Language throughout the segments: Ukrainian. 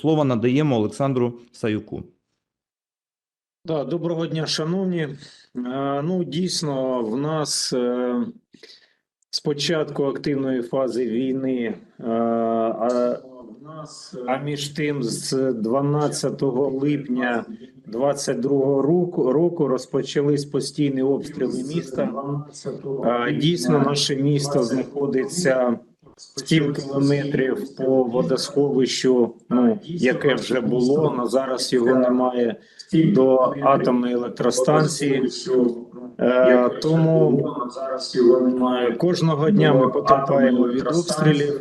Слово надаємо Олександру Саюку. Да, доброго дня, шановні. Е, Ну, дійсно, в нас е, з початку активної фази війни, е, а, а між тим, з 12 липня 22 року, року розпочались постійні обстріли міста. Е, Дійсно, наше місто знаходиться 7 кілометрів по водосховищу, ну, яке вже було, але зараз його немає до атомної електростанції. Е, тому кожного дня ми потерпаємо від обстрілів.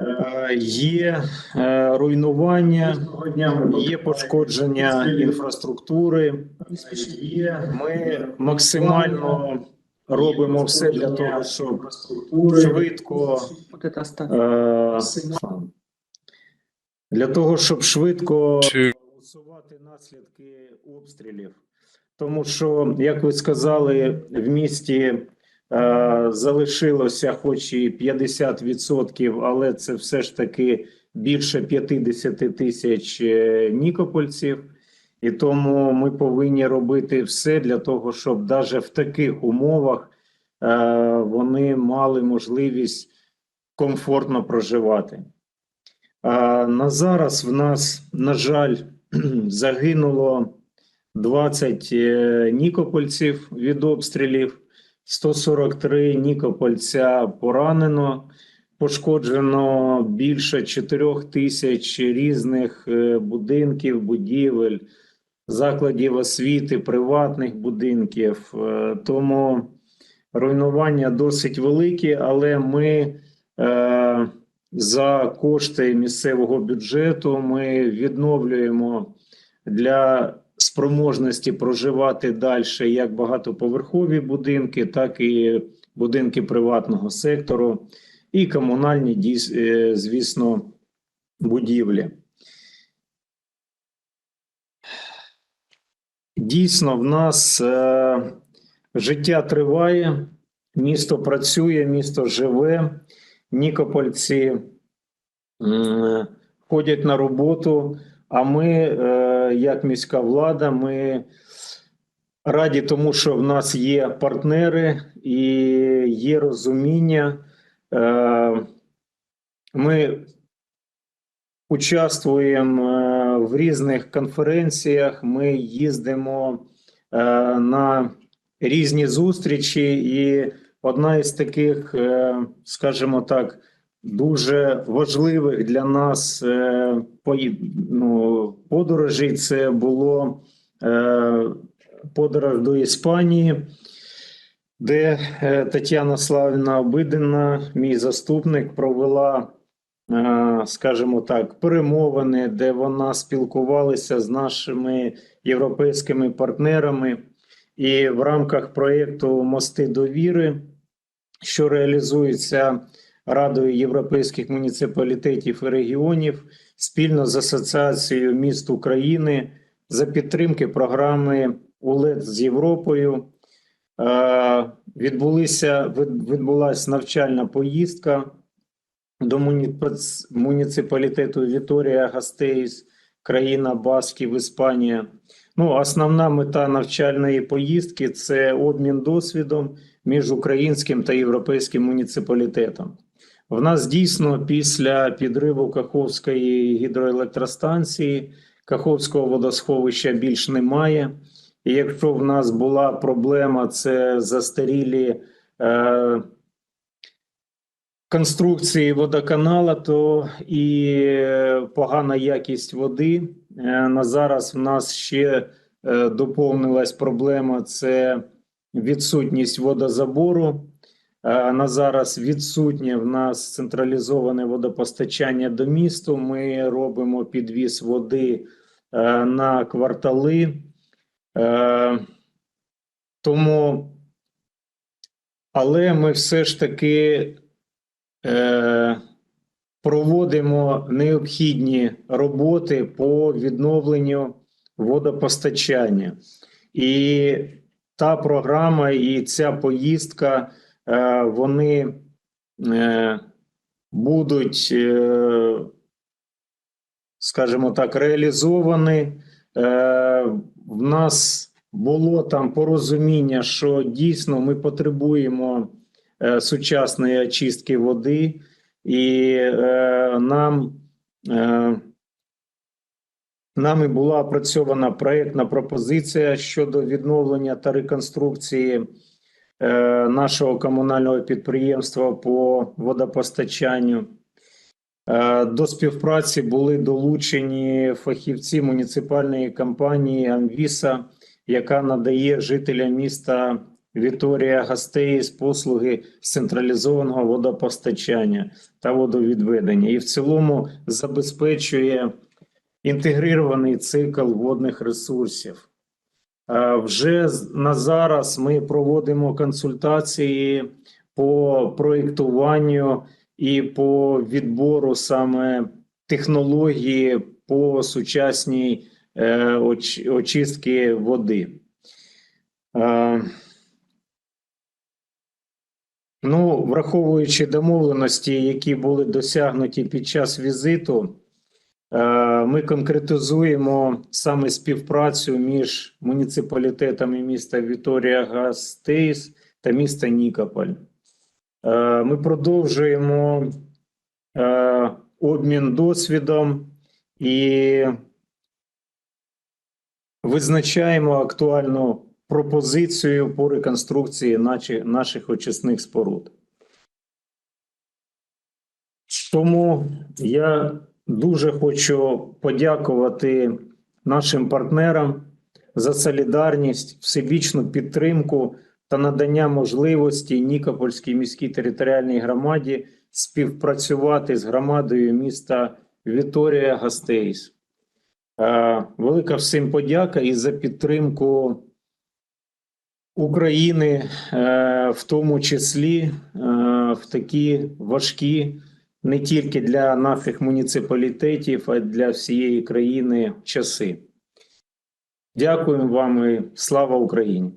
Е, Є е, руйнування, є пошкодження інфраструктури. Ми максимально робимо все для того, щоб швидко. Е, Для того, щоб швидко усувати наслідки обстрілів. Тому що, як ви сказали, в місті е, залишилося хоч і 50%, але це все ж таки більше 50 тисяч е, нікопольців. І тому ми повинні робити все для того, щоб навіть в таких умовах е, вони мали можливість комфортно проживати. На зараз в нас, на жаль, загинуло 20 е, нікопольців від обстрілів, 143 нікопольця поранено, пошкоджено більше 4 тисяч різних е, будинків, будівель, закладів освіти, приватних будинків. Е, Тому руйнування досить великі, але ми е, за кошти місцевого бюджету ми відновлюємо для спроможності проживати далі як багатоповерхові будинки, так і будинки приватного сектору, і комунальні, е, звісно, будівлі. Дійсно, в нас е, життя триває, місто працює, місто живе. Нікопольці м, ходять на роботу. А ми, е, як міська влада, ми раді тому, що в нас є партнери і є розуміння. Е, Ми участвуємо е, в різних конференціях. Ми їздимо е, на різні зустрічі, і одна із таких, е, скажімо так, дуже важливих для нас е, ну, подорожей це було подорож до Іспанії, де Тетяна Славівна Обидина, мій заступник, провела, скажімо так, перемовини, де вона спілкувалася з нашими європейськими партнерами. І в рамках проєкту Мости довіри, що реалізується Радою європейських муніципалітетів і регіонів спільно з Асоціацією міст України за підтримки програми УЛЕД з Європою. Е, Відбулися відбулася навчальна поїздка до муніципалітету Віторія Гастеїс, країна Басків, Іспанія. Ну, основна мета навчальної поїздки це обмін досвідом між українським та європейським муніципалітетом. В нас дійсно після підриву Каховської гідроелектростанції Каховського водосховища більш немає. І якщо в нас була проблема, це застарілі е, конструкції водоканала, то і е, погана якість води. Е, на зараз в нас ще е, доповнилась проблема: це відсутність водозабору. На зараз відсутнє в нас централізоване водопостачання до місту. Ми робимо підвіз води на квартали. Тому, але ми все ж таки е, проводимо необхідні роботи по відновленню водопостачання. І та програма, і ця поїздка е, вони е, будуть, е, скажімо так, реалізовані. В нас було там порозуміння, що дійсно ми потребуємо сучасної очистки води, і е, нам. Е, Нами була опрацьована проєктна пропозиція щодо відновлення та реконструкції е, нашого комунального підприємства по водопостачанню. Е, До співпраці були долучені фахівці муніципальної компанії Амвіса, яка надає жителям міста Віторія послуги з централізованого водопостачання та водовідведення, і в цілому забезпечує інтегрований цикл водних ресурсів. Вже на зараз ми проводимо консультації по проєктуванню і по відбору саме технології по сучасній е, оч- очистки води. Ну, враховуючи домовленості, які були досягнуті під час візиту, Е, Ми конкретизуємо саме співпрацю між муніципалітетами міста Віторія Гастейс та міста Нікополь. Е, Ми продовжуємо е, обмін досвідом і визначаємо актуальну пропозицію по реконструкції наших очисних споруд. Тому я дуже хочу подякувати нашим партнерам за солідарність, всебічну підтримку та надання можливості Нікопольській міській територіальній громаді співпрацювати з громадою міста Віторія Гастейс. Е, Велика всім подяка і за підтримку України, е, в тому числі е, в такі важкі не тільки для наших муніципалітетів, а й для всієї країни часи. Дякуємо вам і слава Україні!